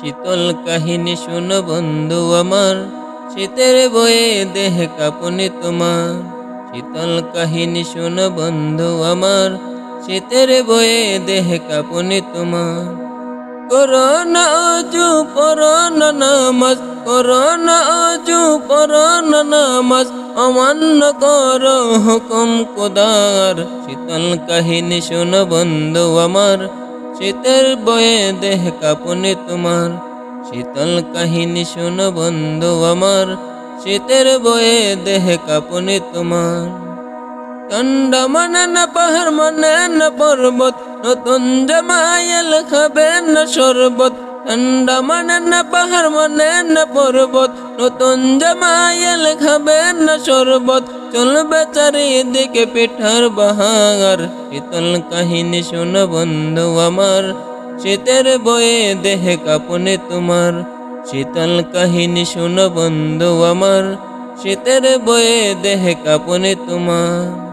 শীতল কাহিনী শুনো বন্ধু আমার। শীতের বয়ে দেহ কাঁপুনি তোমার। শীতল কাহিনী শুনো বন্ধু আমার। শীতের বয়ে দেহ কাঁপুনি তোমার। করোনা অজু পরোনা নামাজ। করোনা অজু পরোনা নামাজ। অমান্য কর হুকুম কোদার শীতল কাহিনী শুনো বন্ধু আমার। শীতের বয়ে দেহ কাপনে তোমার। শীতল কাহিনী শোনো বন্ধু আমার, শীতের বয়ে দেহ কাপনে তোমার। ঠান্ডা মনে না, পাহাড় মনে না, পর্বত, নতুন জামাইল খাবে না শরবত। ঠান্ডা মানে না পাহাড় মানে না পর্বত। নতুন জামাইল খাবে না শরবত। চলবে চারিদিকে পিঠার বাহার। শীতল কাহিনী শোনো বন্ধু আমার। শীতের বয়ে দেহে কাঁপুনি তোমার। শীতল কাহিনী শোনো বন্ধু আমার। শীতের বয়ে দেহে কাঁপুনি তোমার।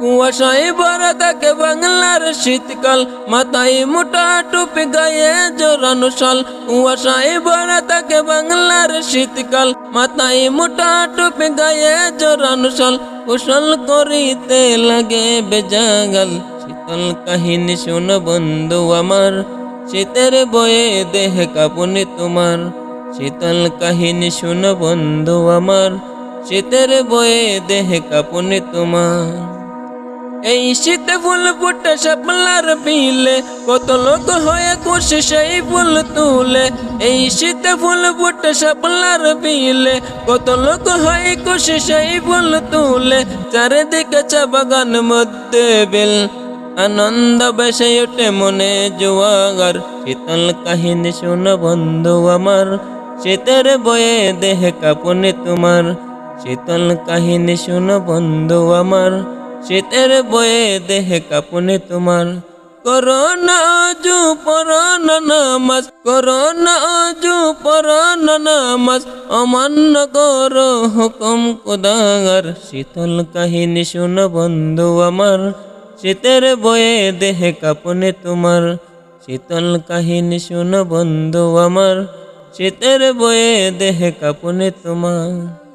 কুয়াশায় ভরা থাকে বাংলার শীতকাল, মাথায় মোটা টুপি গায়ে জোরানো শাল। কুয়াশায় ভরা থাকে বাংলার শীতকাল, মাথায় মোটা টুপি গায়ে জোরানো শাল। কুশল করিতে লাগে বেজাগাল, শীতল কাহিনী শোনো বন্ধু আমার। শীতের বয়ে দেহ কাঁপুনি তোমার। শীতল কাহিনী শোনো বন্ধু আমার। শীতের বয়ে দেহ কাঁপুনি তোমার। এই শীতে ফুল ফুটে শাপলার বিলে কত লোক হয়ে খুশি সেই ফুল তুলে। এই শীতে ফুল ফুটে শাপলার বিলে কত লোক হয়ে খুশি সেই ফুল তুলে। চারিদিকে চা বাগান মধ্যে বেল, আনন্দ বেসে ওঠে মনে জোয়াগার। শীতল কাহিনী শোনো বন্ধু আমার, শীতের বয়ে দেহ কাঁপুনি তোমার। শীতল কাহিনী শোনো বন্ধু আমার শীতের বয়ে দেহে কাঁপুনি তোমার। করোনা অজু পরোনা করোনা অজু পরোনা অমান্য করো হুকুম কোদাগার শীতল কাহিনী শুনো বন্ধু আমার। শীতের বয়ে দেহে কাঁপুনি তোমার। শীতল কাহিনী শুনো বন্ধু আমার। শীতের বয়ে দেহে কাঁপুনি তোমার।